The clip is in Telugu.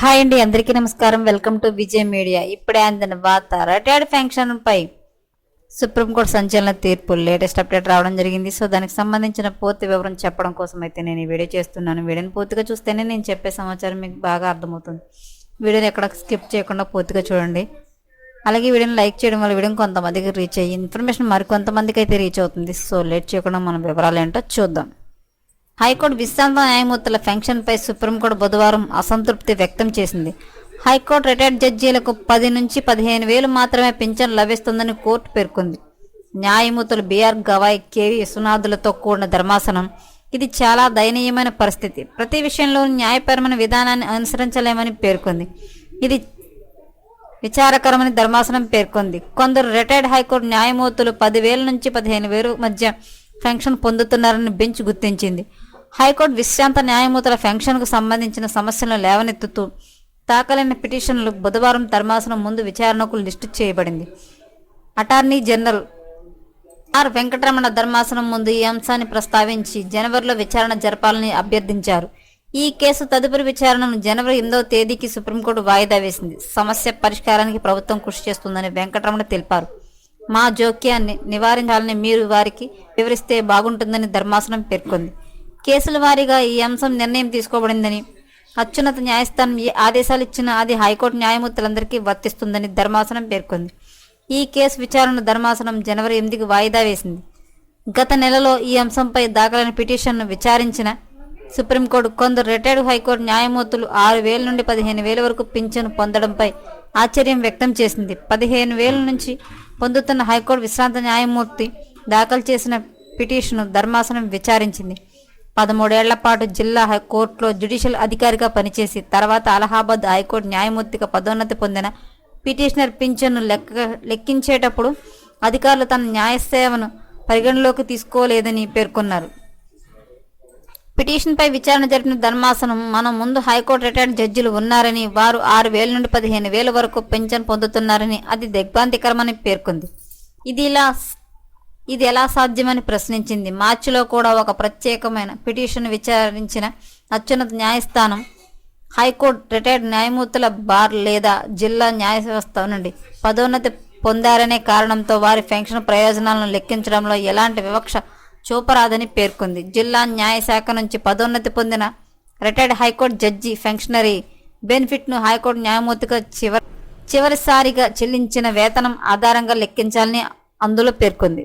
హాయ్ అండి అందరికీ నమస్కారం. Welcome to Vijay media. ఇప్పుడే అందిన వార్త రిటైర్డ్ ఫంక్షన్పై సుప్రీంకోర్టు సంచలన తీర్పు లేటెస్ట్ అప్డేట్ రావడం జరిగింది. సో దానికి సంబంధించిన పూర్తి వివరం చెప్పడం కోసం అయితే నేను ఈ వీడియో చేస్తున్నాను. వీడియోని పూర్తిగా చూస్తేనే నేను చెప్పే సమాచారం మీకు బాగా అర్థమవుతుంది. వీడియోని ఎక్కడ స్కిప్ చేయకుండా పూర్తిగా చూడండి. అలాగే వీడియోని లైక్ చేయడం వల్ల వీడియో కొంతమందికి రీచ్ అయ్యి ఇన్ఫర్మేషన్ మరికొంతమందికి అయితే రీచ్ అవుతుంది. సో లేట్ చేయకుండా మన వివరాలు ఏంటో చూద్దాం. హైకోర్టు విశ్రాంత న్యాయమూర్తుల పెన్షన్పై సుప్రీంకోర్టు బుధవారం అసంతృప్తి వ్యక్తం చేసింది. హైకోర్టు రిటైర్డ్ జడ్జీలకు పది నుంచి పదిహేను వేలు మాత్రమే పింఛన్ లభిస్తుందని కోర్టు పేర్కొంది. న్యాయమూర్తులు బీఆర్ గవాయ్ కేవి విశ్వనాథులతో కూడిన ధర్మాసనం. ఇది చాలా దయనీయమైన పరిస్థితి. ప్రతి విషయంలో న్యాయపరమైన విధానాన్ని అనుసరించలేమని పేర్కొంది. ఇది విచారకరమని ధర్మాసనం పేర్కొంది. కొందరు రిటైర్డ్ హైకోర్టు న్యాయమూర్తులు పదివేల నుంచి పదిహేను వేలు మధ్య పెన్షన్ పొందుతున్నారని బెంచ్ గుర్తించింది. హైకోర్టు విశ్రాంత న్యాయమూర్తుల పెన్షన్కు సంబంధించిన సమస్యలను లేవనెత్తుతూ దాఖలైన పిటిషన్లు బుధవారం ధర్మాసనం ముందు విచారణకు లిస్టు చేయబడింది. Attorney general are. వెంకటరమణ ధర్మాసనం ముందు ఈ అంశాన్ని ప్రస్తావించి జనవరిలో విచారణ జరపాలని అభ్యర్థించారు. ఈ కేసు తదుపరి విచారణను జనవరి ఎనిమిదవ తేదీకి సుప్రీంకోర్టు వాయిదా వేసింది. సమస్య పరిష్కారానికి ప్రభుత్వం కృషి చేస్తుందని వెంకటరమణ తెలిపారు. మా జోక్యాన్ని నివారించాలని మీరు వారికి వివరిస్తే బాగుంటుందని ధర్మాసనం పేర్కొంది. కేసుల వారీగా ఈ అంశం నిర్ణయం తీసుకోబడిందని అత్యున్నత న్యాయస్థానం ఏ ఆదేశాలు ఇచ్చినా అది హైకోర్టు న్యాయమూర్తులందరికీ వర్తిస్తుందని ధర్మాసనం పేర్కొంది. ఈ కేసు విచారణ ధర్మాసనం జనవరి ఎనిమిదికి వాయిదా వేసింది. గత నెలలో ఈ అంశంపై దాఖలైన పిటిషన్ను విచారించిన సుప్రీంకోర్టు కొందరు రిటైర్డ్ హైకోర్టు న్యాయమూర్తులు ఆరు వేల నుండి పదిహేను వేల వరకు పింఛను పొందడంపై ఆశ్చర్యం వ్యక్తం చేసింది. పదిహేను వేల నుంచి పొందుతున్న హైకోర్టు విశ్రాంత న్యాయమూర్తి దాఖలు చేసిన పిటిషన్ను ధర్మాసనం విచారించింది. పదమూడేళ్ళ పాటు జిల్లా హై- కోర్టులో జ్యుడిషియల్ అధికారిగా పనిచేసి తర్వాత అలహాబాద్ హైకోర్టు న్యాయమూర్తిగా పదోన్నతి పొందిన పిటిషనర్ పింఛన్ను లెక్క లెక్కించేటప్పుడు అధికారులు తన న్యాయసేవను పరిగణలోకి తీసుకోలేదని పేర్కొన్నారు. పిటిషన్పై విచారణ జరిపిన ధర్మాసనం మన ముందు హైకోర్టు రిటైర్డ్ జడ్జిలు ఉన్నారని వారు ఆరు వేల నుండి పదిహేను వేల వరకు పెన్షన్ పొందుతున్నారని అది దిగ్భ్రాంతికరమని పేర్కొంది. ఇది ఇలా ఇది ఎలా సాధ్యమని ప్రశ్నించింది. మార్చిలో కూడా ఒక ప్రత్యేకమైన పిటిషన్ విచారించిన అత్యున్నత న్యాయస్థానం హైకోర్టు రిటైర్డ్ న్యాయమూర్తుల బార్ లేదా జిల్లా న్యాయ వ్యవస్థ నుండి పదోన్నతి పొందారనే కారణంతో వారి పెన్షన్ ప్రయోజనాలను లెక్కించడంలో ఎలాంటి వివక్ష చూపరాదని పేర్కొంది. జిల్లా న్యాయశాఖ నుంచి పదోన్నతి పొందిన retired high court judge pensionary బెనిఫిట్ను high court న్యాయమూర్తిగా చివరి చివరిసారిగా చెల్లించిన వేతనం ఆధారంగా లెక్కించాలని అందులో పేర్కొంది.